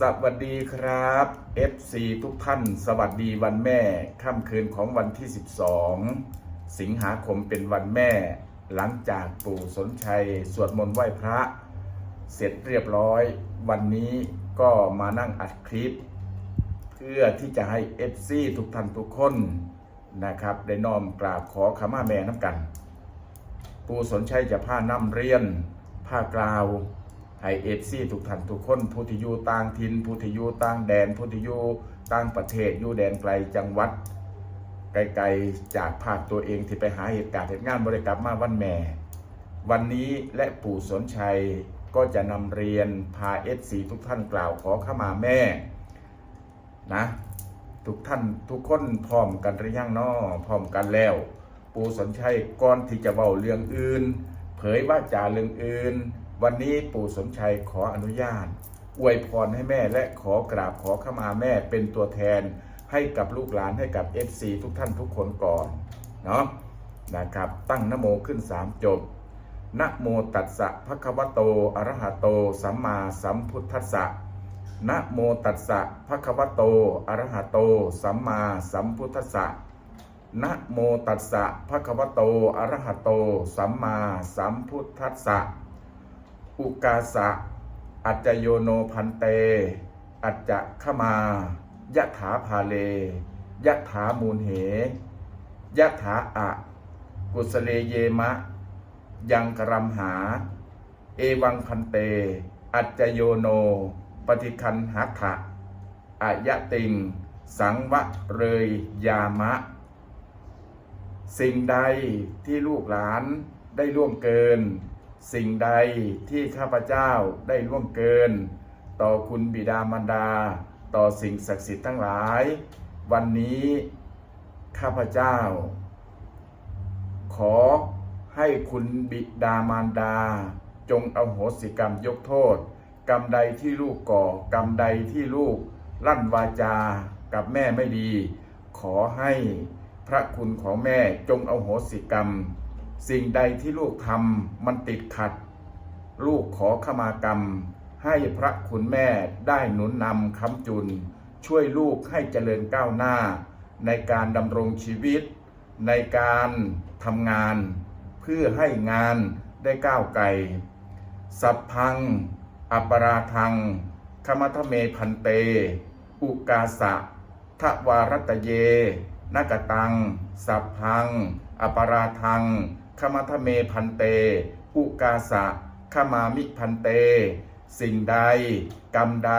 สวัสดีครับ FC ทุกท่าน สวัสดีวันแม่ค่ำคืนของวันที่ 12 สิงหาคมเป็นวันแม่ หลังจากปู่สนชัย สวดมนต์ไหว้พระ เสร็จเรียบร้อย วันนี้ก็มานั่งอัดคลิป เพื่อที่จะให้ FC ทุกท่านทุกคนนะครับ ได้น้อมกราบขอขมาแม่น้ำกัน ปู่สนชัยจะผ้าน้ำเรียนผ้ากราว ให้เอฟซีทุกท่านทุกคนผู้ที่อยู่ต่างถิ่นผู้ที่อยู่ต่างแดนผู้ที่อยู่ต่างประเทศอยู่แดนไกลจังหวัด ไกลๆจากภาคตัวเองที่ไปหาเหตุการณ์เหตุงานบริกรรมมาวันแม่ วันนี้และปู่สนชัยก็จะนำเรียนพาเอฟซีทุกท่านกล่าวขอขมาแม่นะทุกท่านทุกคนพร้อมกันหรือยังน้อพร้อมกันแล้ว ปู่สนชัยก่อนที่จะเบาเรื่องอื่น เผยว่าจาเรื่องอื่น วันนี้ปู่สนชัยขออนุญาต อวยพรให้แม่และขอกราบขอขมาแม่เป็นตัวแทนให้กับลูกหลานให้กับ FC ทุกท่านทุกคนก่อนเนาะนะครับตั้งนโมขึ้นสามจบนะโมตัสสะภะคะวะโตอะระหะโต สัมมาสัมพุทธัสสะนะโมตัสสะภะคะวะโตอะระหะโต สัมมาสัมพุทธัสสะนะโมตัสสะภะคะวะโตอะระหะโต สัมมาสัมพุทธัสสะ อุกาสะ อัจจโยโนพันเต อัจจะขมายะถาภาเลยะถามูลเหยะถาอะ กุสเลเยมะ ยังกรัมหา เอวังพันเต อัจจโยโน ปฏิคันหัตถะอายะติง สังวะเรยยามะ สิ่งใดที่ลูกหลานได้ล่วงเกิน สิ่งใดที่ข้าพเจ้าได้ล่วงเกิน ต่อคุณบิดามารดา ต่อสิ่งศักดิ์สิทธิ์ทั้งหลาย วันนี้ข้าพเจ้า ขอให้คุณบิดามารดา จงเอโหสิกรรมยกโทษ กรรมใดที่ลูกก่อกรรมใดที่ลูกลั่นวาจากับแม่ไม่ดี ขอให้พระคุณของแม่จงเอโหสิกรรม สิ่งใดที่ลูกทำมันติดขัด ลูกขอขมากรรม ให้พระคุณแม่ได้หนุนนำคำจุน ช่วยลูกให้เจริญก้าวหน้า ในการดำรงชีวิต ในการทำงาน เพื่อให้งานได้ก้าวไกลสัพพัง อัปราทังคมัทเมพันเต อุกาสะทวารตเยนกตัง สัพพัง อปราทัง ขมัทเมพันเต อุกาสะขมามิพันเต สิ่งใด กรรมใด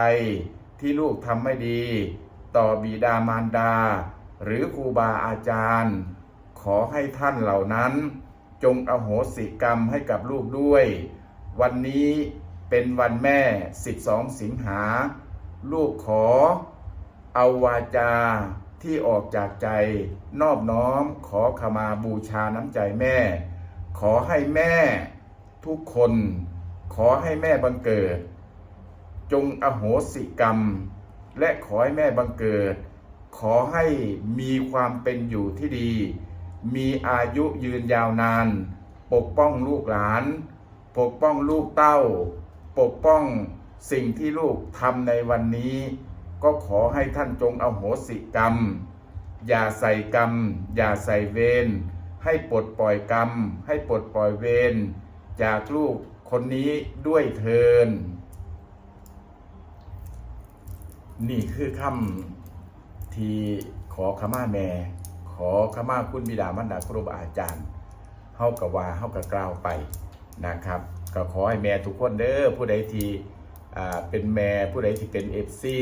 ที่ลูกทำไม่ดี ต่อบิดามารดา หรือครูบาอาจารย์ ขอให้ท่านเหล่านั้น จงอโหสิกรรมให้กับลูกด้วย วันนี้เป็นวันแม่ 12 สิงหา ลูกขอ เอาวาจา ที่ออกจากใจนอบน้อมขอขมาบูชาน้ำใจแม่ ขอให้แม่ทุกคน ขอให้แม่บังเกิด จงอโหสิกรรม และขอให้แม่บังเกิด ขอให้มีความเป็นอยู่ที่ดี มีอายุยืนยาวนาน ปกป้องลูกหลาน ปกป้องลูกเต้า ปกป้องสิ่งที่ลูกทำในวันนี้ ก็ขอให้ท่านจงอโหสิกรรม อย่าใส่กรรม อย่าใส่เวรให้ปลดปล่อยกรรม ให้ปลดปล่อยเวรจากลูกคนนี้ด้วยเทิน นี่คือคำที่ขอขมาแม่ ขอขมาคุณบิดามารดาครูบาอาจารย์เฮากับว่าเฮากับกล่าวไปนะครับ ก็ขอให้แม่ทุกคนเด้อผู้ใดที่เป็นแม่ผู้ใดที่เป็นเอฟซี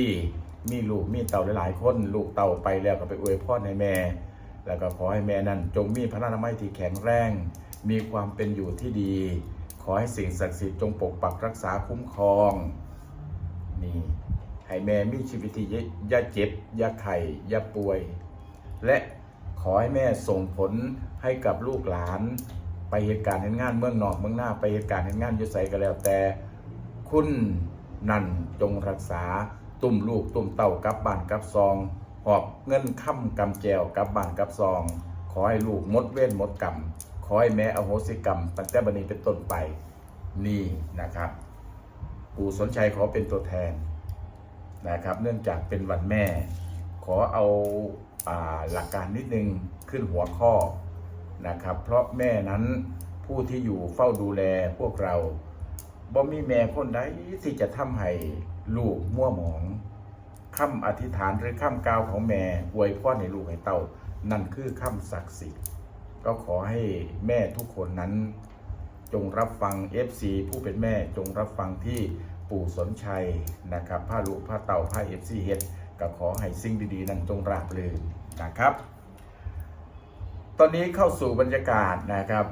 มีลูกมีเต่าหลายๆคน ลูกเต่าไปแล้วก็ไปอวยพรให้แม่ แล้วก็ขอให้แม่นั้น จงมีพระนามัยที่แข็งแรง มีความเป็นอยู่ที่ดี ขอให้สิ่งศักดิ์สิทธิ์จงปกปักรักษาคุ้มครองนี่ให้แม่มีชีวิตที่ย่าเจ็บย่าไข้อย่าป่วย และขอให้แม่ส่งผลให้กับลูกหลาน ไปเหตุการณ์เห็นงานเมืองนอกเมืองหน้าไปเหตุการณ์เห็นงานยุใสก็แล้วแต่ คุณนั่นจงรักษา ตุ่มลูกตุ่มเต่ากับบ้านกับซอง หอบเงินค่ำกำแจวกับบ้านกับซอง ขอให้ลูกมดเว้นมดกรรม ขอให้แม่อโหสิกรรม ตั้งแต่บันนี้เป็นต้นไปนี่นะครับปู่สนชัยขอเป็นตัวแทนนะครับ เนื่องจากเป็นวันแม่ ขอเอาอาหลักการนิดนึงขึ้นหัวข้อนะครับ เพราะแม่นั้นผู้ที่อยู่เฝ้าดูแลพวกเราบ่มีแม่คนใดที่จะทำให้ ลูกมั่วหมองคำอธิษฐานหรือคำกล่าวของแม่อวยพรให้ลูกให้เต้านั่นคือคำศักดิ์สิทธิ์ก็ขอให้แม่ทุกคนนั้น จงรับฟัง FC ผู้เป็นแม่จงรับฟังที่ปู่สนชัยนะครับผ้าลูกผ้าเต่าผ้า FC เฮ็ดก็ขอให้สิ่งดีๆ นั้นจงราบรื่นนะครับ ตอนนี้เข้าสู่บรรยากาศนะครับ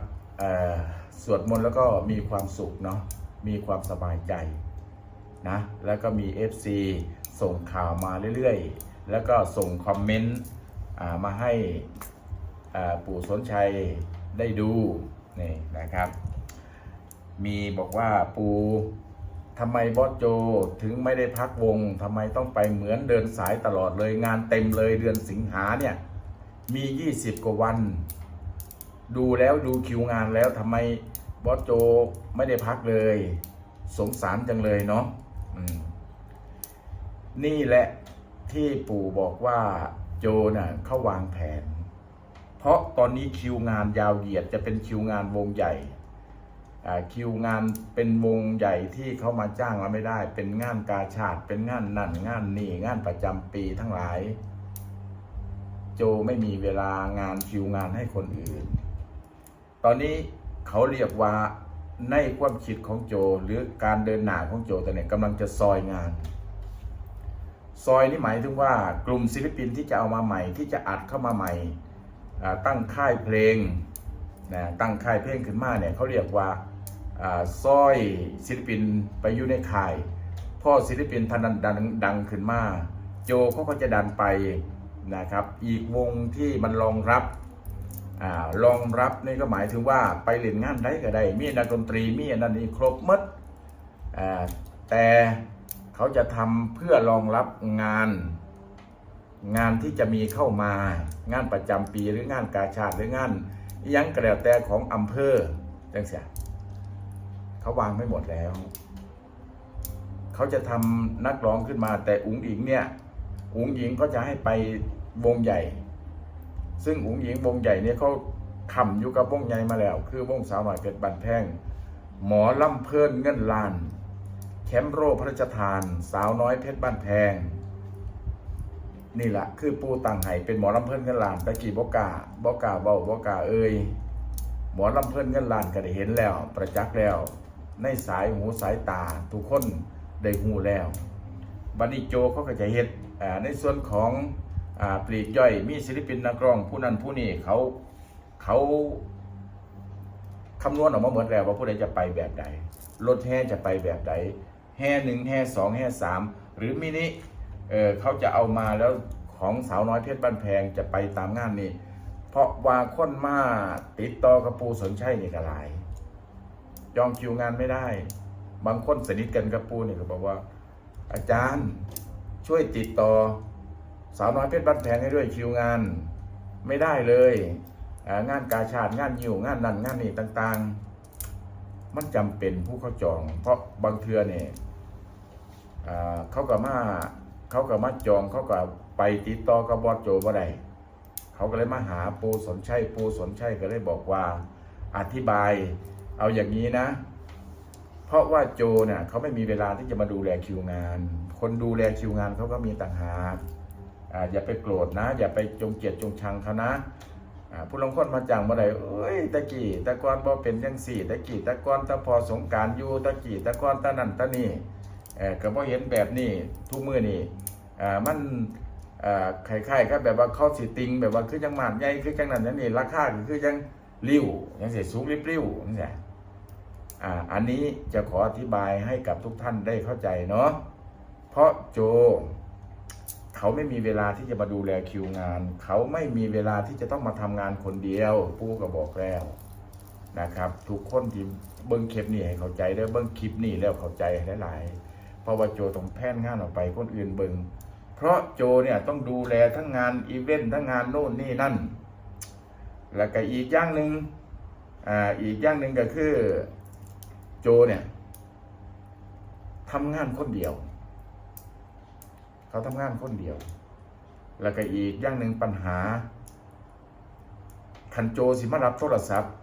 สวดมนต์แล้วก็มีความสุขเนาะมีความสบายใจ นะแล้วก็มี FC ส่งข่าวมาเรื่อยๆ แล้วก็ส่งคอมเมนต์มาให้ปู่สนชัยได้ดูนี่นะครับ มีบอกว่าปู่ทำไมบอสโจถึงไม่ได้พักวงทำไมต้องไปเหมือนเดินสายตลอดเลยงานเต็มเลยเดือนสิงหาเนี่ยมี 20 กว่าวัน ดูแล้วดูคิวงานแล้วทำไมบอสโจไม่ได้พักเลย สงสารจังเลยเนาะ นี่แหละที่ปู่บอกว่าโจน่ะเขาวางแผน เพราะตอนนี้คิวงานยาวเหยียดจะเป็นคิวงานวงใหญ่คิวงานเป็นวงใหญ่ที่เขามาจ้างเราไม่ได้ เป็นงานกาชาติเป็นงานนั่นงานนี่งานประจำปีทั้งหลาย โจไม่มีเวลางานคิวงานให้คนอื่น ตอนนี้เขาเรียกว่า ในความคิดของโจหรือการเดินหน้าของโจตอนนี้กำลังจะซอยงาน ซอยนี่หมายถึงว่ากลุ่มศิลปินที่จะเอามาใหม่ ที่จะอัดเข้ามาใหม่ตั้งค่ายเพลงนะตั้งค่ายเพลงขึ้นมาเนี่ยเขาเรียกว่าซอยศิลปินไปอยู่ในค่าย พ่อศิลปินท่านนั้นดังดังขึ้นมา โจเขาก็จะดันไปนะครับ อีกวงที่มันรองรับ รองรับนี่ก็หมายถึงว่าไปเล่นงานได้ก็ได้ มีนักดนตรีมีอันนั้นนี่ครบมดแต่เขาจะทำเพื่อรองรับงาน งานที่จะมีเข้ามางานประจำปีหรืองานกาชาติหรืองานยังกระแล้วแต่ของอำเภอจังเสียเขาวางไม่หมดแล้ว เขาจะทำนักร้องขึ้นมาแต่อุ๋งอิงเนี่ยอุ๋งอิงก็จะให้ไปวงใหญ่ ซึ่งอุ๋งอิงวงใหญ่เนี่ยเขาขำอยู่กับวงใหญ่มาแล้ว คือวงสาวหน่อยเพชรบันแพงหมอลำเพลินเงินล้าน แคมโรพระราชทาน สาวน้อยเพชรบ้านแพง นี่แหละคือปูต่างไห้เป็นหมอลำเพลินเงินล้านตะกี้บกกาบกกาเบาบกกาเอ่ยหมอลำเพิ่นเงินล้านก็ได้เห็นแล้ว ประจักษ์แล้ว ในสายหูสายตา ทุกคนได้หูแล้ว บันนี้โจเขาก็จะเฮ็ดในส่วนของ ปลีกย่อยมีศิลปินนักร้อง ผู้นั้นผู้นี้เขาเขาคำนวณออกมาเหมดแล้วว่าผู้ใดจะไปแบบใดรถแห่จะไปแบบใดแห่หนึ่งแห่สองแห่สามหรือมินิเออเขาจะเอามาแล้วของสาวน้อยเพชรบ้านแพงจะไปตามงานนี้เพราะว่าคนมาติดต่อกับปูสนชัยนี่ก็หลายจองคิวงานไม่ได้ บางคนสนิทกันกับปูนี่ก็บอกว่า อาจารย์ช่วยติดต่อ สาวน้อยเพชรบ้านแพงให้ด้วยคิวงานไม่ได้เลยงานกาชาติงานยิวงานนั่นงานนี่ต่างๆ มันจำเป็นผู้เขาจอง เพราะบางเทือเนี่ยเขาก็มาเขาก็มาจองเขาก็ไปติดต่อกับบอสโจบ่ได้เขาก็เลยมาหาปูสนชัยปูสนชัยก็เลยบอกว่าอธิบายเอาอย่างนี้นะ เพราะว่าโจเนี่ยเขาไม่มีเวลาที่จะมาดูแลคิวงาน คนดูแลคิวงานเขาก็มีต่างหาก อย่าไปโกรธนะ อย่าไปจงเกลียดจงชังเขานะผู้ลงคนมาจ้างบ่ได้เอ้ยตะกี้ตะกอนบ่เป็นจังสี่ตะกี้ตะกอนตะพอสงการอยู่ตะกี้ตะกอนตะนันตะนี่ก็บ่เห็นแบบนี้ทุกมือนี่มันอ่าคล้ายๆก็แบบว่าเข้าสิติงแบบว่าคือจังหมาดใหญ่คือจังนั้นนั่นนี่ราคาก็คือจังริ้วยังเสียสูงริบริ้วนี่แหละอันนี้จะขออธิบายให้กับทุกท่านได้เข้าใจเนาะเพราะโจ เขาไม่มีเวลาที่จะมาดูแลคิวงาน เขาไม่มีเวลาที่จะต้องมาทำงานคนเดียวปูก็บอกแล้วนะครับ ทุกคนที่เบิ้งคลิปนี่ให้เข้าใจเด้เบิ้งคลิปนี่แล้วเข้าใจหลายๆเพราะว่าโจต้องแพนงานออกไปคนอื่นเบิงเพราะโจเนี่ยต้องดูแลทั้งงานอีเวนต์ทั้งงานโน่นนี่นั่น แล้วก็อีกอย่างหนึ่งอ่าอีกอย่างหนึ่งก็คือโจเนี่ยทำงานคนเดียว เขาทำงานคนเดียว แล้วก็อีกอย่างหนึ่งปัญหาคันโจสิมารับโทรศัพท์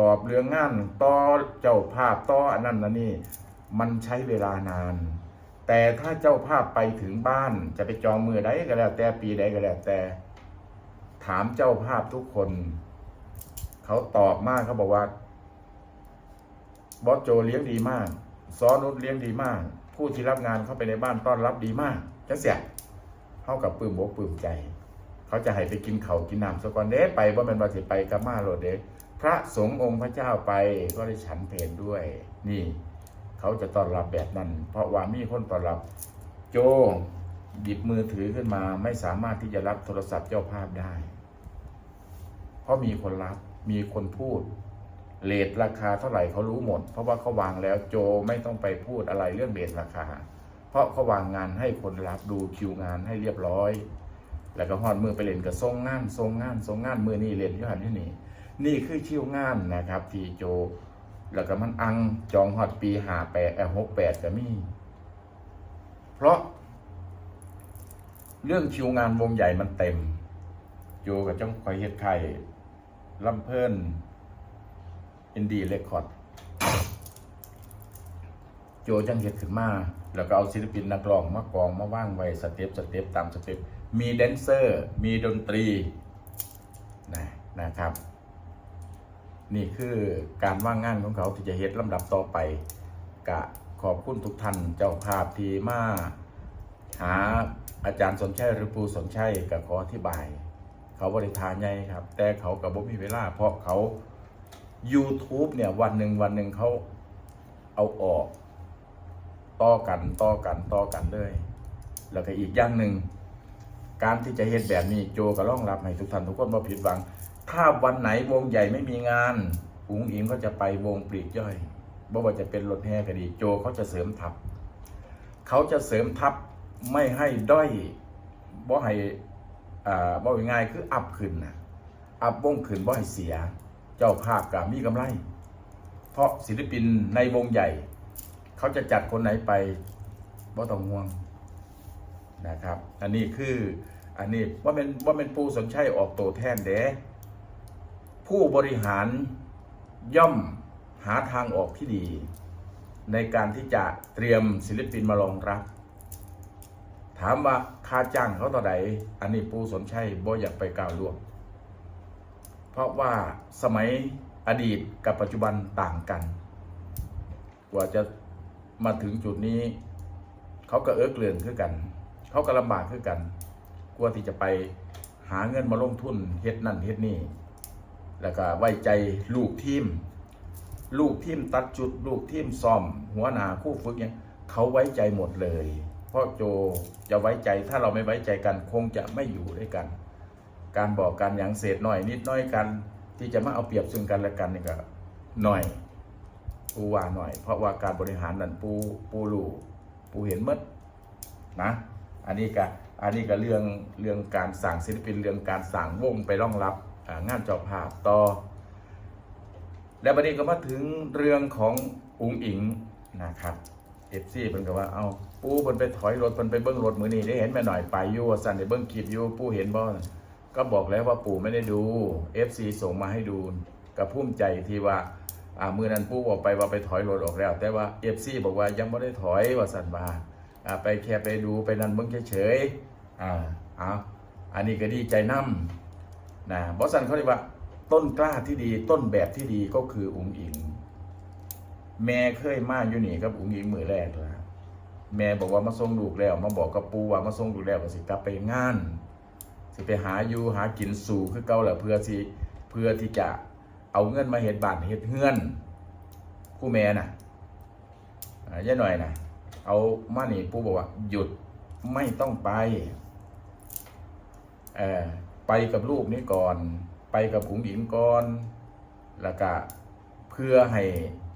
ตอบเรื่องงานต่อเจ้าภาพต่ออันนั้นอันนี้มันใช้เวลานาน แต่ถ้าเจ้าภาพไปถึงบ้านจะไปจองมือใดก็แล้วแต่ปีใดก็แล้วแต่ ถามเจ้าภาพทุกคน เขาตอบมากเขาบอกว่าบอสโจเลี้ยงดีมากซอนุชเลี้ยงดีมาก ผู้ที่รับงานเข้าไปในบ้านต้อนรับดีมากจังเสียเข้ากับปลื้มอกปลื้มใจ เขาจะให้ไปกินเขากินน้ำสกอนเด้ไปว่ามันว่าสิไปกับมาโรดเด้พระสงฆ์องค์พระเจ้าไปก็ได้ฉันเพลด้วย นี่ เขาจะต้อนรับแบบนั้น เพราะว่ามีคนต้อนรับโจหยิบมือถือขึ้นมาไม่สามารถที่จะรับโทรศัพท์เจ้าภาพได้ เพราะมีคนรับมีคนพูด เลทราคาเท่าไหร่เขารู้หมด เพราะว่าเขาวางแล้วโจไม่ต้องไปพูดอะไรเรื่องเลทราคา เพราะเขาวางงานให้คนรับดูคิวงานให้เรียบร้อย แล้วก็ฮอดมือไปเล่นกับทรงงานทรงงานทรงงานมือนี่เล่นยู่หันที่นี่นี่คือคิวงานนะครับ ที่โจ แล้วก็มันอังจองฮอดปีหาแปดแอหกแปดก็มี เพราะ เรื่องคิวงานวงใหญ่มันเต็ม โจกับจ้องคอยเฮ็ดไข่ลำเพิ่น อินดีเรคคอร์ดโจจังเฮ็ดขึ้นมา แล้วก็เอาศิลปินนักร้องมากองมาว่างไว้สเต็ปสเต็ปตามสเต็ปมีแดนเซอร์ มีดนตรีนะนะครับ นี่คือการว่างงานของเขาที่จะเฮ็ดลำดับต่อไปกะขอบคุณทุกท่านเจ้าภาพที่มาหาอาจารย์สนชัยหรือปูสนชัยกับขออธิบาย เขาบริทานใหญ่ครับ แต่เขากับบ่มีเวลาเพราะเขา YouTube เนี่ยวันหนึ่งวันหนึ่งเขาเอาออก ต่อกันต่อกันต่อกันเลย แล้วก็อีกอย่างหนึ่ง การที่จะเฮ็ดแบบนี้โจก็ร่องรับให้ทุกท่านทุกคนบ่ผิดหวัง ถ้าวันไหนวงใหญ่ไม่มีงานอุ๋งอิงก็จะไปวงปลีกย่อยบ่ว่าจะเป็นรถแห่ก็ดี โจเขาจะเสริมทัพเขาจะเสริมทัพไม่ให้ด้อยบ่ให้อ่าบ่ง่ายคืออัพขึ้นนะอัพวงขึ้นบ่ให้เสีย เจ้าภาพกับมีกำไร เพราะศิลปินในวงใหญ่ เขาจะจัดคนไหนไปบ่ต้องห่วงนะครับ อันนี้คืออันนี้ว่าเป็นว่าเป็นผู้สนชัยออกโตแทนเด้ผู้บริหารย่อมหาทางออกที่ดี ในการที่จะเตรียมศิลปินมารองรับ ถามว่าค่าจ้างเขาต่อใดอันนี้ปูสนชัยบ่อยากไปกล่าวล่วง ราะว่าสมัยอดีตกับปัจจุบันต่างกัน กว่าจะมาถึงจุดนี้เขาก็เอิกเกลื่อนขึ้นกัน เขาก็ลำบากขึ้นกันกว่าที่จะไปหาเงินมาลงทุนเฮ็ดนั่นเฮ็ดนี่ แล้วก็ไว้ใจลูกทีม ลูกทีมตัดจุด ลูกทีมซ่อม หัวหน้าคู่ฝึกเนี่ยเขาไว้ใจหมดเลย เพราะโจจะไว้ใจถ้าเราไม่ไว้ใจกัน คงจะไม่อยู่ด้วยกัน การบอกกันอย่างเศษหน่อยนิดน้อยกัน ที่จะมาเอาเปรียบซึ่งกันและกันนี่ก็หน่อยปูว่าหน่อย เพราะว่าการบริหารนั่นปูปูรู้ปูเห็นมดนะ อันนี้ก็อันนี้ก็เรื่องเรื่องการสั่งศิลปินเรื่องการสั่งวงไปร่องรับงานจ้าภาพต่อ แล้วประเด็นก็มาถึงเรื่องของอุงอิงนะครับเอฟซีเพิ่นก็ว่าเอาปูเพิ่นไปถอยรถเพิ่นไปเบิ้งรถมือนี้ได้เห็นแม่หน่อยไปอยู่สั่นได้เบิ้งคลิปอยู่ปูเห็นบ่ ก็บอกแล้วว่าปู่ไม่ได้ดู FC ส่งมาให้ดูกับภูมิใจที่ว่าอ่ามือนั้นปู่บอกไปว่าไปถอยรถออกแล้ว แต่ว่า FC บอกว่ายังไม่ได้ถอยว่าสันว่าอ่าไปแค่ไปดูไปนั่นเบิ้งเฉยๆอ่าเอาอันนี้ก็ดีใจนํนะบอสันเขาเรียกว่า ต้นกล้าที่ดีต้นแบบที่ดีก็คืออุ๋งอิง แม่เคยมาอยู่นี่กับอุ๋งอิงมือแรกแล้วแม่บอกว่ามาส่งลูกแล้ว มาบอกกับปู่ว่ามาส่งลูกแล้วก็สิกลับไปงาน สิไปหาอยู่หากินสู่คือเก่าแหละเพื่อสิเพื่อที่จะเอาเงินมาเฮ็ดบานเฮ็ดเฮือนคู่แม่น่ะอ่าย่าหน่อยน่ะ เอามานี่ปูบอกว่า หยุดไม่ต้องไปเออไปกับลูกนี้ก่อน ไปกับอุ๋งอิงก่อนแล้วก็เพื่อให้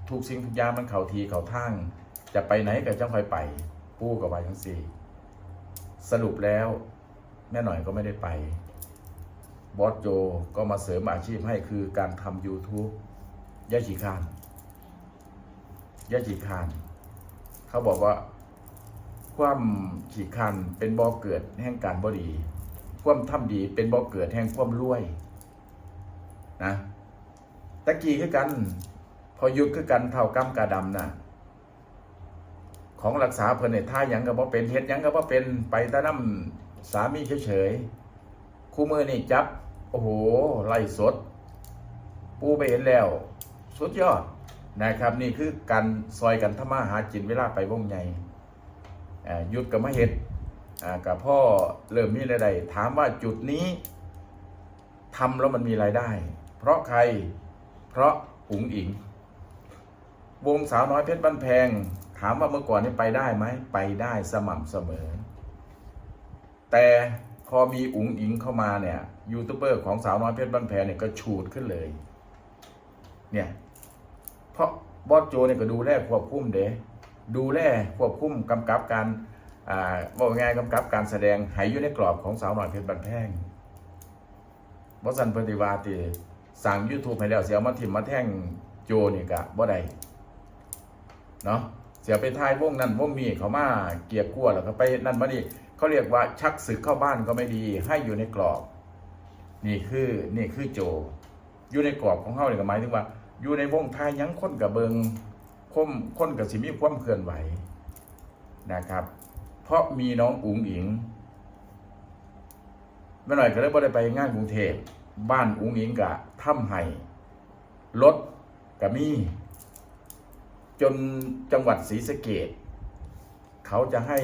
ทุกสิ่งทุกอย่างมันเข้าทีเข้าทางจะไปไหนก็จังคอยไป ปู้กับไปทั้งสี่ สรุปแล้ว แม่หน่อยก็ไม่ได้ไป บอสโจก็มาเสริมอาชีพให้คือการทำ YouTube ย่าฉีคานย่าฉีคานเขาบอกว่า ความขีคันเป็นบ่อเกิดแห่งการบ่ดี ความทำดีเป็นบ่อเกิดแห่งความรวยนะตะกี้คือกัน พอยุดคือกันเท่ากำกาดำนะของรักษาเพิ่นเนี่ยท่ายังก็บ่เป็นเฮ็ดยังก็บ่เป็นไปแตะน้ำ สามีเฉยๆคู่มือนี่จับ โอ้โหไล่สด ปูไปเห็นแล้ว สุดยอดนะครับ นี่คือการซอยกันทำมาหาจินเวลาไปวงใหญ่หยุดกับมาเห็ดกับพ่อเริ่มมีรายได้ถามว่าจุดนี้ทำแล้วมันมีรายได้ เพราะใครเพราะอุ๋งอิง วงสาวน้อยเพชรบ้านแพง ถามว่าเมื่อก่อนนี่ไปได้ไหมไปได้สม่ำเสมอ แต่พอมีอุ๋งอิงเข้ามาเนี่ยยูทูบเบอร์ของสาวน้อยเพชรบ้านแพงเนี่ยก็ฉูดขึ้นเลย เนี่ย เพราะบอสโจเนี่ยก็ดูแลควบคุมเด้ดูแลควบคุมกำกับการอ่าว่าไงกำกับการแสดงให้อยู่ในกรอบของสาวน้อยเพชรบันแพงบอสันปฏิวาติสั่ง YouTube ให้แล้วเสียมาทิมมาแท่งโจนี่กะบ่ได้เนาะเสียไปทายวงนั้นวงมีเขามาเกียร์กลัวแล้วก็ไปนั่นมานี่ เขาเรียกว่าชักศึกเข้าบ้านก็ไม่ดี ให้อยู่ในกรอบ นี่คือนี่คือโจ อยู่ในกรอบของเขาเนี่ยก็หมายถึงว่า อยู่ในวงทายยังค้นกับเบิงคมค้นกับสิมีความเคลื่อนไหวนะครับ เพราะมีน้องอุ๋งอิงเมื่อหน่อยก็เลยบ่ได้ไปงานกรุงเทพบ้านอุ๋งอิงกะถ้ำไห้รถกะมี จนจังหวัดศรีสะเกดเขาจะให้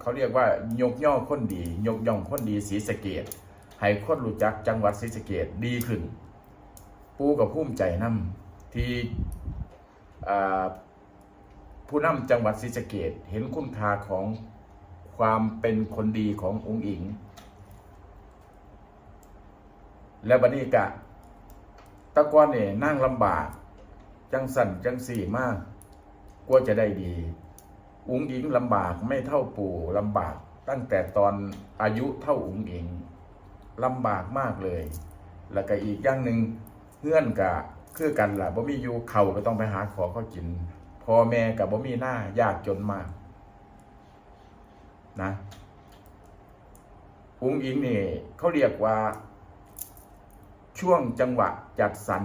เขาเรียกว่ายกย่องคนดี ยกย่องคนดีศรีสะเกดให้คนรู้จักจังหวัดศรีสะเกดดีขึ้น ปูกับภูมิใจนำที่ผู้นำจังหวัดศรีสะเกดเห็นคุณค่าของความเป็นคนดีขององค์อิง และบัดนี้กะตะกอนเนี่ยนั่งลำบาก จังสั่นจังสี่มากกลัวจะได้ดี อุ๋งอิงลำบากไม่เท่าปู่ลำบาก ตั้งแต่ตอนอายุเท่าอุ๋งอิงลำบากมากเลย แล้วก็อีกอย่างหนึ่งเพื่อนกะคือกันล่ะบ่มีอยู่เขาก็ต้องไปหาขอเขากินพ่อแม่กับบ่มีหน้ายากจนมาก นะอุ๋งอิงนี่เขาเรียกว่า ช่วงจังหวะจัดสรร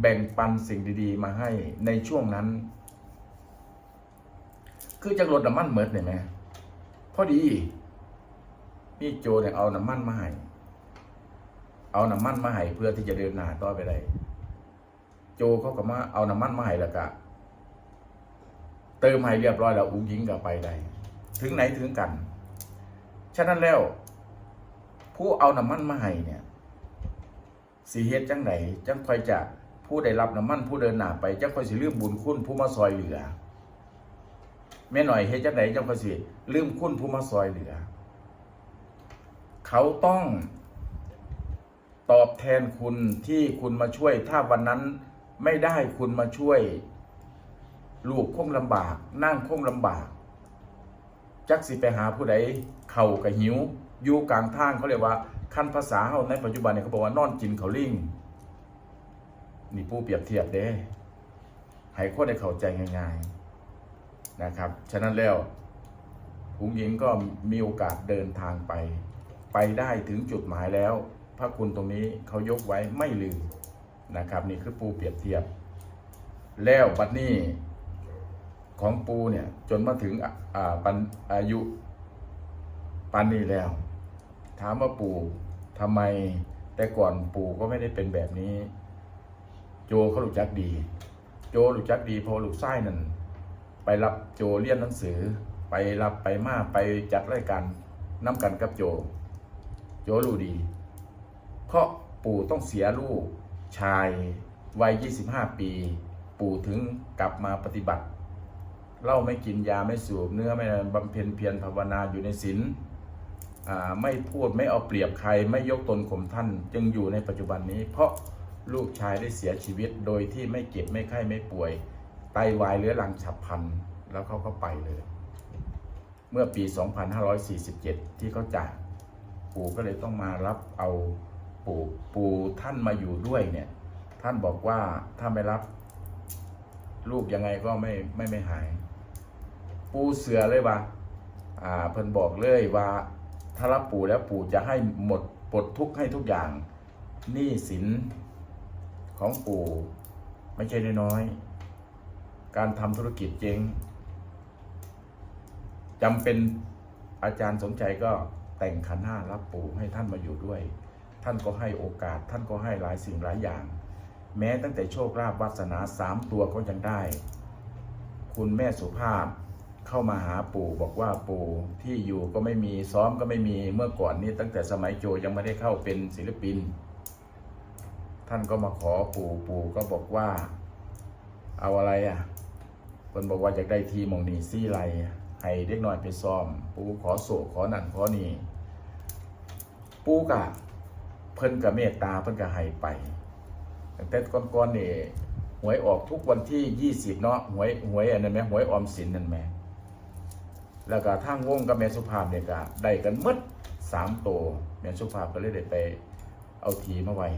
แบ่งปันสิ่งดี ๆ มาให้ในช่วงนั้น คือจังรถน้ำมันเหมิดเนี่ยไหมพอดีพี่โจเนี่ยเอาน้ำมันมาให้เอาน้ำมันมาให้เพื่อที่จะเดินหน้าต่อไปได้โจเขาก็มาเอาน้ำมันมาให้แล้วก็เติมให้เรียบร้อยแล้วอุ้งยิงก็ไปได้ถึงไหนถึงกัน ฉะนั้นแล้ว ผู้เอาน้ำมันมาให้เนี่ยสีเฮ็ดจังไหนจังคอยจะผู้ได้รับน้ำมันผู้เดินหน้าไปจังคอยสิลืมบุญคุณผู้มาซอยเหลือ แม่หน่อยเฮ็ดจังไหนจังค่อยสิลืมคุณผู้มาซอยเหลือ เขาต้องตอบแทนคุณที่คุณมาช่วย ถ้าวันนั้นไม่ได้คุณมาช่วย ลูกคงลำบาก นั่งคงลำบาก จักสิไปหาผู้ใดเข่ากับหิวอยู่กลางทางเขาเรียกว่าขั้นภาษาเฮาในปัจจุบันเนี่ยเขาบอกว่านอนกินเขาวลิงนี่ผู้เปรียบเทียบเด้ให้คนได้เข้าใจง่าย ๆ นะครับ ฉะนั้นแล้วผู้หญิงก็มีโอกาสเดินทางไป ไปได้ถึงจุดหมายแล้ว พระคุณตรงนี้เขายกไว้ไม่ลืมนะครับนี่คือปูเปรียบเทียบ แล้วบัดนี้ของปูเนี่ยจนมาถึงอ่าปันอายุปันนี้แล้ว ถามว่าปูทำไมแต่ก่อนปู่ก็ไม่ได้เป็นแบบนี้ โจเขารู้จักดี โจรู้จักดีพอลูกไส้นั่น ไปรับโจเรียนหนังสือ ไปรับไปมาไปจัดรายการน้ำกันกับโจ โจรู้ดี เพราะปู่ต้องเสียลูกชายวัย 25 ปี ปู่ถึงกลับมาปฏิบัติเล้าไม่กินยาไม่สูบเนื้อไม่บำเพ็ญเพียรภาวนาอยู่ในศีลไม่พูดไม่เอาเปรียบใครไม่ยกตนข่มท่าน จึงอยู่ในปัจจุบันนี้ เพราะลูกชายได้เสียชีวิตโดยที่ไม่เจ็บไม่ไข้ไม่ป่วย ไตวายเรื้อรังฉับพลัน แล้วเขาก็ไปเลย เมื่อปี 2547 ที่เขาจาก ปู่ก็เลยต้องมารับเอาปู่ปู่ท่านมาอยู่ด้วยเนี่ย ท่านบอกว่าถ้าไม่รับ ลูกยังไงก็ไม่ไม่ไม่หาย ปู่เสือเลยว่าอ่าเพิ่นบอกเลยว่าถ้ารับปู่แล้วปู่จะให้หมดปลดทุกข์ให้ทุกอย่างหนี้สินของปู่ไม่ใช่น้อย การทำธุรกิจเจ๊งจำเป็นอาจารย์สมใจก็แต่งขันห้ารับปู่ให้ท่านมาอยู่ด้วย ท่านก็ให้โอกาส ท่านก็ให้หลายสิ่งหลายอย่าง แม้ตั้งแต่โชคลาภวาสนาสามตัวก็ยังได้ คุณแม่สุภาพเข้ามาหาปู่บอกว่าปู่ที่อยู่ก็ไม่มีซ้อมก็ไม่มีเมื่อก่อนนี้ตั้งแต่สมัยโจยังไม่ได้เข้าเป็นศิลปิน ท่านก็มาขอปู่ปู่ก็บอกว่า เอาอะไรอะ เพิ่นบอกว่าอยากได้ทีมองนีซี่ไรให้เด็กน้อยไปซ้อม ปูขอโศกขอนั่นขอนี่ปูกะเพิ่นกับเมตตาเพิ่นก็ให้ไปแต่ก่อนๆนี่หวยออกทุกวันที่20เนาะหวยหวยอันนั้นแหมหวยออมสินนั่นแหมแล้วก็ทางวงกับแม่สุภาพเนี่ยก็ได้กันมดสามโตวแม่สุภาพก็เลยได้ไปเอาทีมาไว้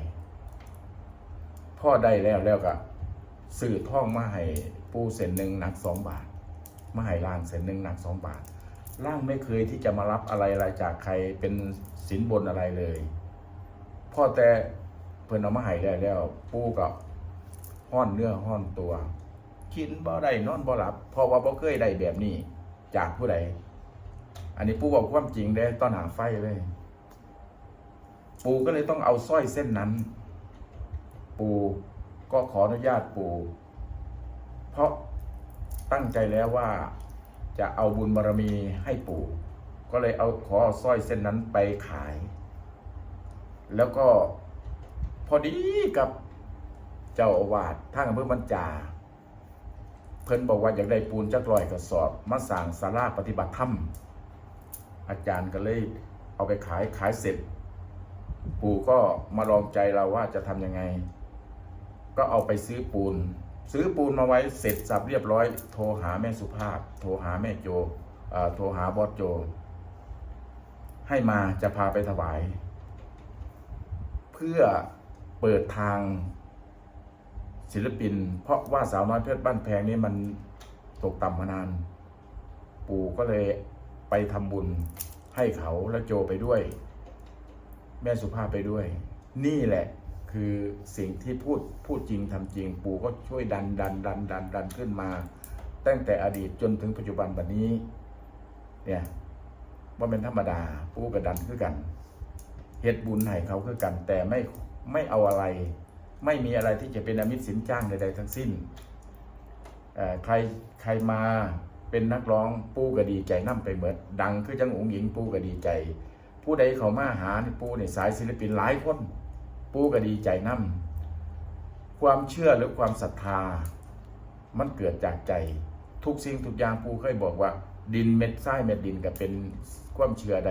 พ่อได้แล้วแล้วก็ซื้อท่องมาให้ ปูเส้นหนึ่งหนักสองบาทมาให้ล่างเส้นหนึ่งหนักสองบาท ล่างไม่เคยที่จะมารับอะไรอะไรจากใครเป็นสินบนอะไรเลยพ่อแต่เพิ่นเอามาให้ได้แล้ว ปูกับห้อนเนื้อห้อนตัวกินบ่ได้นอนบ่หลับเพราะว่าบ่เคยได้แบบนี้ จากผู้ใดอันนี้ปูบอกความจริงได้ตอนหาไฟเลยปูก็เลยต้องเอาสร้อยเส้นนั้น ปูก็ขออนุญาตปู เพราะตั้งใจแล้วว่าจะเอาบุญบารมีให้ปู่ ก็เลยเอาขอเอาสร้อยเส้นนั้นไปขาย แล้วก็พอดีกับเจ้าอาวาสท่านอำเภอมันจา เพิ่นบอกว่าอยากได้ปูนจักรอยกระสอบ มาสั่งศาลาปฏิบัติธรรม อาจารย์ก็เลยเอาไปขายขายเสร็จ ปู่ก็มาลองใจเราว่าจะทำยังไง ก็เอาไปซื้อปูน ซื้อปูนมาไว้เสร็จสับเรียบร้อย โทรหาแม่สุภาพ โทรหาแม่โจโทรหาบอสโจ ให้มาจะพาไปถวาย เพื่อเปิดทางศิลปิน เพราะว่าสาวน้อยเพชรบ้านแพงนี่มันตกต่ำมานาน ปู่ก็เลยไปทำบุญให้เขาแล้วโจไปด้วย แม่สุภาพไปด้วย นี่แหละ คือสิ่งที่พูดพูดจริงทำจริง ปู่ก็ช่วยดันดันดันดันดันขึ้นมา ตั้งแต่อดีตจนถึงปัจจุบันแบบนี้ เนี่ยว่าเป็นธรรมดาปู่กับดันคือกันเฮ็ดบุญให้เขาคือกัน แต่ไม่ไม่เอาอะไร ไม่มีอะไรที่จะเป็นอมิตรสินจ้างใดๆทั้งสิ้นใครใครมาเป็นนักร้องปูก็ดีใจนั่ไปเหมือนดังคือจังอุ๋งหญิงปูก็ดีใจ ผู้ใดเขามาหานี่ปูในสายศิลปินหลายคน ปูก็ดีใจนั่ความเชื่อหรือความศรัทธา มันเกิดจากใจทุกสิ่งทุกอย่างปูเคยบอกว่า ดินเม็ดทรายเม็ดดินก็เป็นความเชื่อใด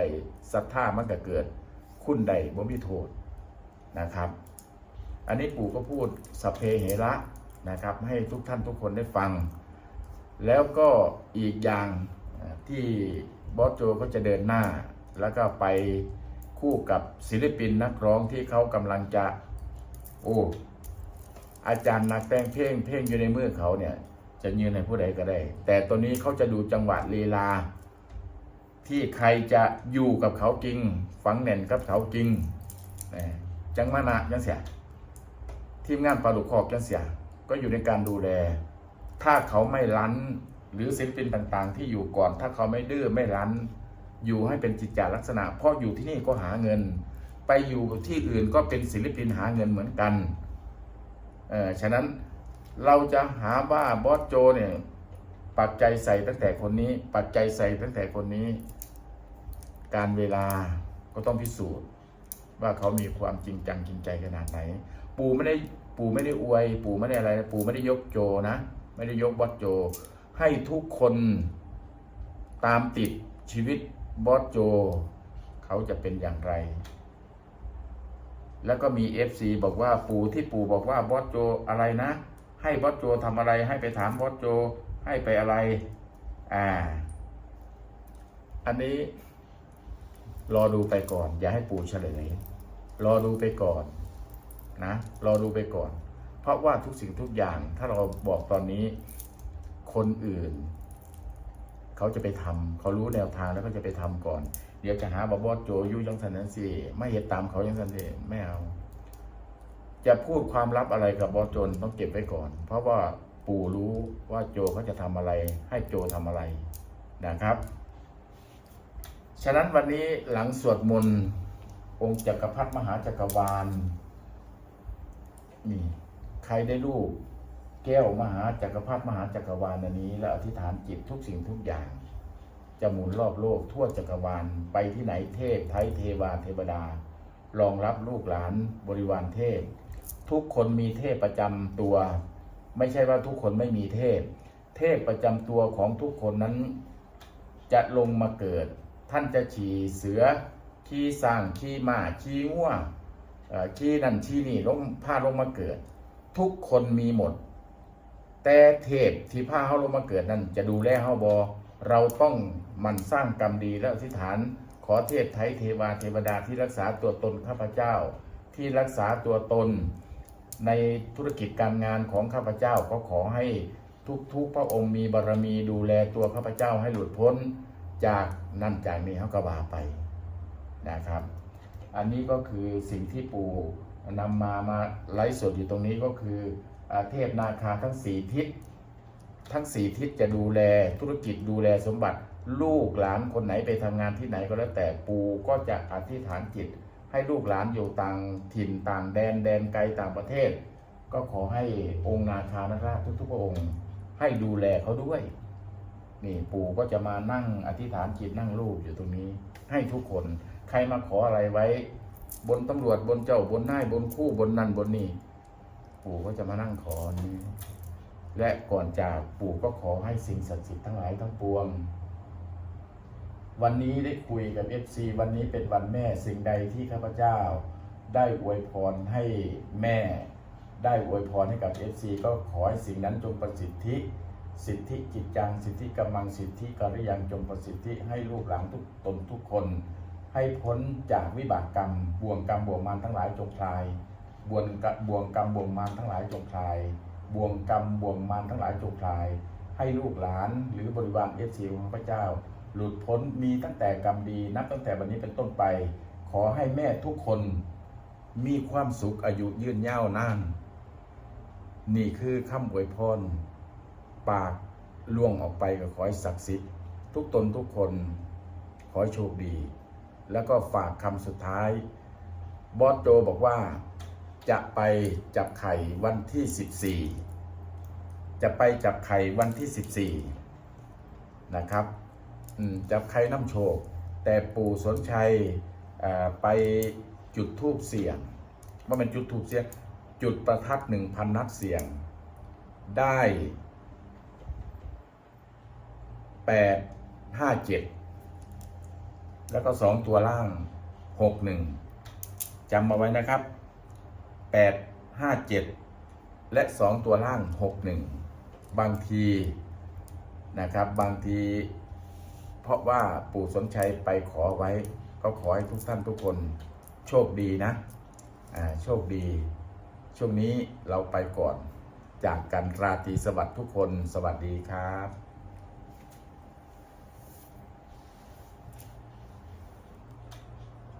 ศรัทธามันก็เกิด คุณใดบ่มีโทษนะครับ อันนี้ปู่ก็พูดสพเพเหระนะครับ ให้ทุกท่านทุกคนได้ฟัง แล้วก็อีกอย่างที่บอสโจก็จะเดินหน้าแล้วก็ไป คู่กับศิลปินนักร้องที่เขากำลังจะ โอ้อาจารย์นักแต่งเพลงเพลงอยู่ในมือเขาเนี่ย จะยืนในผู้ใดก็ได้ แต่ตัวนี้เขาจะดูจังหวะลีลา ที่ใครจะอยู่กับเขาจริง ฝังแน่นกับเขาจริงจังมานะจังเสียทีมงานปลาดุกคอกจังเสียก็อยู่ในการดูแล ถ้าเขาไม่รั้น หรือศิลปินต่างๆ ที่อยู่ก่อน ถ้าเขาไม่ดื้อไม่รั้น อยู่ให้เป็นจิตจาลักษณะ เพราะอยู่ที่นี่ก็หาเงิน ไปอยู่ที่อื่นก็เป็นศิลปินหาเงินเหมือนกันเออฉะนั้นเราจะหาว่าบอสโจเนี่ยปักใจใส่ตั้งแต่คนนี้ ปักใจใส่ตั้งแต่คนนี้ การเวลาก็ต้องพิสูจน์ ว่าเขามีความจริงจังจริงใจขนาดไหน ปู่ไม่ได้ปู่ไม่ได้อวย ปู่ไม่ได้อะไร ปู่ไม่ได้ยกโจนะ ไม่ได้ยกบอสโจ ให้ทุกคนตามติดชีวิต บอสโจ เขาจะเป็นอย่างไร แล้วก็มี FC บอกว่าปู่ที่ปู่บอกว่าบอสโจอะไรนะ ให้บอสโจทำอะไรให้ไปถามบอสโจ ให้ไปอะไร อ่า อันนี้ รอดูไปก่อน อย่าให้ปู่เฉลย รอดูไปก่อนนะ รอดูไปก่อน เพราะว่าทุกสิ่งทุกอย่างถ้าเราบอกตอนนี้ คนอื่น เขาจะไปทำเขารู้แนวทางแล้วก็จะไปทำก่อน เดี๋ยวจะหาบาบอสโจอยุยังสันนั้นสิไม่เห็นตามเขายังสันสิไม่เอา จะพูดความลับอะไรกับบอสโจนต้องเก็บไว้ก่อน เพราะว่าปู่รู้ว่าโจเขาจะทำอะไร ให้โจทำอะไรนะครับ ฉะนั้นวันนี้หลังสวดมนต์องค์จักรพรรดิมหาจักรวาลนี่ใครได้รูป แก้วมหาจักรพรรดิมหาจักรวาลอันนี้ แล้วอธิษฐานจิตทุกสิ่งทุกอย่าง จะหมุนรอบโลกทั่วจักรวาลไปที่ไหนเทพไทยเทวาเทวดารองรับลูกหลานบริวารเทพ ทุกคนมีเทพประจำตัว ไม่ใช่ว่าทุกคนไม่มีเทพ เทพประจำตัวของทุกคนนั้น จะลงมาเกิด ท่านจะขี่เสือขี่สร้างขี่ม้าขี่ง่วงขี่นั่นขี่นี่ลงพาลงมาเกิด ทุกคนมีหมด แต่เทพที่พาเขาลงมาเกิดนั้นจะดูแลเฮาบอเราต้องมันสร้างกรรมดีและอธิษฐาน ขอเทพไทยเทวาเทวดาที่รักษาตัวตนข้าพเจ้า ที่รักษาตัวตน ในธุรกิจการงานของข้าพเจ้าก็ขอให้ทุกๆพระองค์มีบารมีดูแลตัวข้าพเจ้าให้หลุดพ้นจากนั่นจากนี้เขาก็ว่าไปนะครับ อันนี้ก็คือสิ่งที่ปู่นำมามาไลฟ์สดอยู่ตรงนี้ก็คือ เทพนาคาทั้งสี่ทิศทั้งสี่ทิศจะดูแลธุรกิจดูแลสมบัติลูกหลานคนไหนไปทำงานที่ไหนก็แล้วแต่ปู่ก็จะอธิษฐานจิต ให้ลูกหลานอยู่ต่างถิ่นต่างแดนแดนไกลต่างประเทศ ก็ขอให้องค์นาคานาคราชทุกๆพระองค์ ให้ดูแลเขาด้วยนี่ปู่ก็จะมานั่งอธิษฐานจิตนั่งรูปอยู่ตรงนี้ ให้ทุกคนใครมาขออะไรไว้ บนตำรวจบนเจ้าบนนายบนคู่บนนั่นบนนี่ ปู่ก็จะมานั่งขอนี้และก่อนจากปู่ก็ขอให้สิ่งศักดิ์สิทธิ์ทั้งหลายทั้งปวง วันนี้ได้คุยกับ FC วันนี้เป็นวันแม่สิ่งใดที่ข้าพเจ้า ได้อวยพรให้แม่ ได้อวยพรให้กับ FC ก็ขอให้สิ่งนั้นจงประสิทธิ สิทธิจิตจังสิทธิกำลังสิทธิกริยังจงประสิทธิให้ลูกหลานทุกตนทุกคน ให้พ้นจากวิบากกรรมบ่วงกรรมบ่วงมารทั้งหลายจงคลาย บ่วงกบ่วงกรรมบ่วงมารทั้งหลายจงคลาย บ่วงกรรมบ่วงมารทั้งหลายจงคลาย ให้ลูกหลานหรือบริวารเอฟซีของพระเจ้า หลุดพ้นมีตั้งแต่กรรมดีนับตั้งแต่วันนี้เป็นต้นไป ขอให้แม่ทุกคนมีความสุขอายุยืนยาวนานนี่คือคำอวยพรปากล่วงออกไปก็ขอให้ศักดิ์สิทธิ์ทุกตนทุกคนขอให้โชคดี แล้วก็ฝากคำสุดท้าย บอสโจบอกว่า จะไปจับไข่วันที่ 14 จะไปจับไข่วันที่ 14 นะครับจับไข่น้ำโชค แต่ปู่สนชัยไปจุดทูบเสียงว่าเป็นจุดทูบเสียง จุดประทัดหนึ่งพันนัดเสียง ได้แปดห้าเจ็ดแล้วก็สองตัวล่างหกหนึ่งจำมาไว้นะครับ แปดห้าเจ็ดและสองตัวล่างหกหนึ่งบางทีนะครับบางที เพราะว่าปู่สนชัยไปขอไว้ ก็ขอให้ทุกท่านทุกคนโชคดีนะอ่าโชคดี ช่วงนี้เราไปก่อน จากกันราตรีสวัสดิ์ทุกคนสวัสดีครับ